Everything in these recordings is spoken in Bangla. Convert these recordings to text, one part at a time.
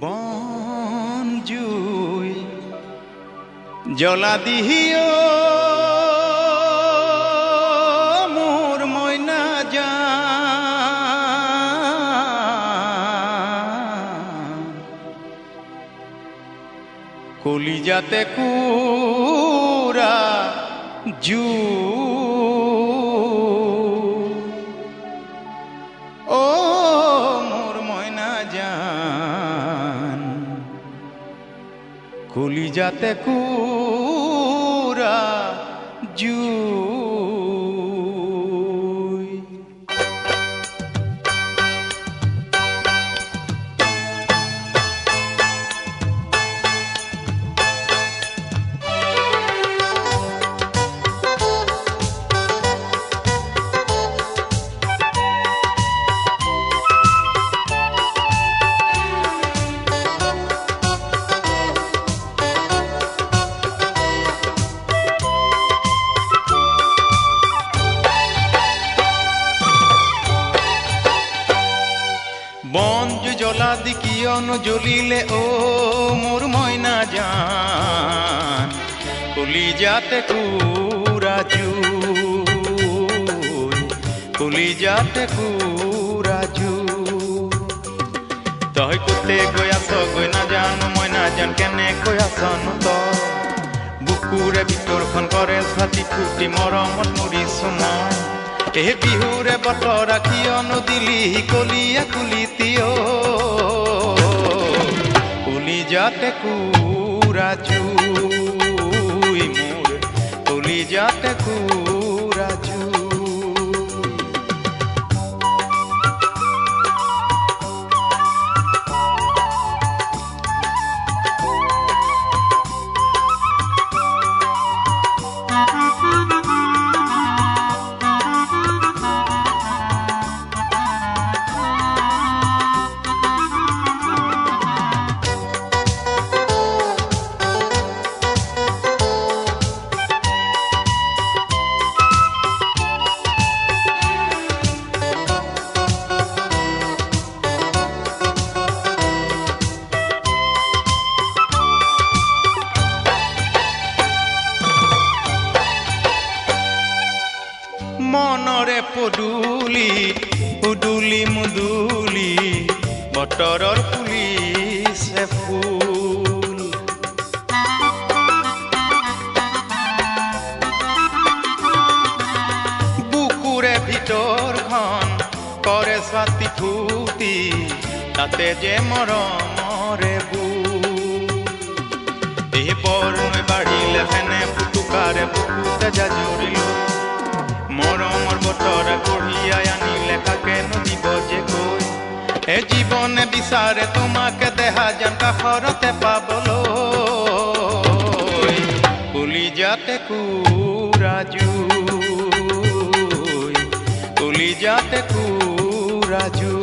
বন জুই জলা দিহিও। মোর ময়না যা কলিজাতে কুরা জু কলিজাতে কুরা জুই বঞ্জ জলা দিকিয়ন জ্বলিলে ও মোর ময়না জান। কলিজাতে কুরা জুই কলিজাতে কুরা জুই তই কোতে গৈ আছ, গৈ নাজানো মই নাজান কেনে কৈ আছনো তই? বুকুৰে ভিতৰখন কৰে ছাতি ফুটি মৰমত মৰিছো মই এই বিহুৰে বতৰ ৰাখি অনুদিলি কলিয়া কুলিতিও কলিজাতে কুৰা মোর মোৰ যাতে কুৰা পদূলি উদুলি মুদুলি বতৰৰ ফুলিছে ফুল বুকুৰে ভিতৰখন কৰে ছাতি ফুটি তাতে যে মৰমৰে বৰনৈ বাঢ়িলে ফেনে ফুটুকাৰে বুকুতে জাজুৰিলো এ জীৱনে বিচারে তোমাকে দেহা যান কাষৰতে পাবলৈ। কুলি যাতে কুরাজু কুলি যাতে জুই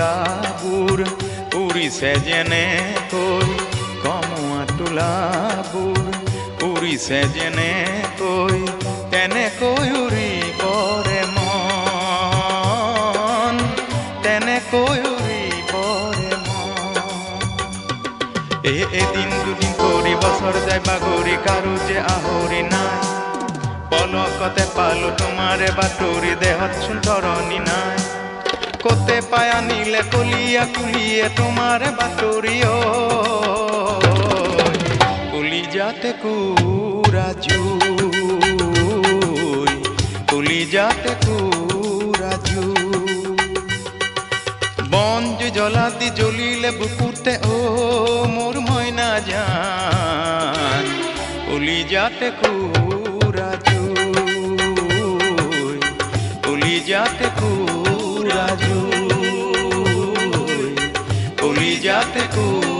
কমুৱা তোলাবোৰ উৰিছে যেনেকৈ কমুৱা তোলাবোৰ উৰিছে যেনেকৈ তেনেকৈ উৰি পৰে মন তেনেকৈ উৰি পৰে মন। এ এদিন দুদিন কৰি বছৰ যায় বাগৰি কাৰো যে আহৰি নাই। পলকতে পালো তোমাৰে বাতৰি দেহত চোন তৰণি নাই। কতে পাই আনিলে কলিয়া, কুলিয়ে তোমাৰে বাতৰি অ কলিজাতে কুৰা জুই যাতে কুরাজু বঞ্জ জলাতি জ্বলিলে বুকুতে, ও মোর ময়না যান কলি যাতে কুরাজু কলি যাতে কুরাজু কলি যাতে কুরাজু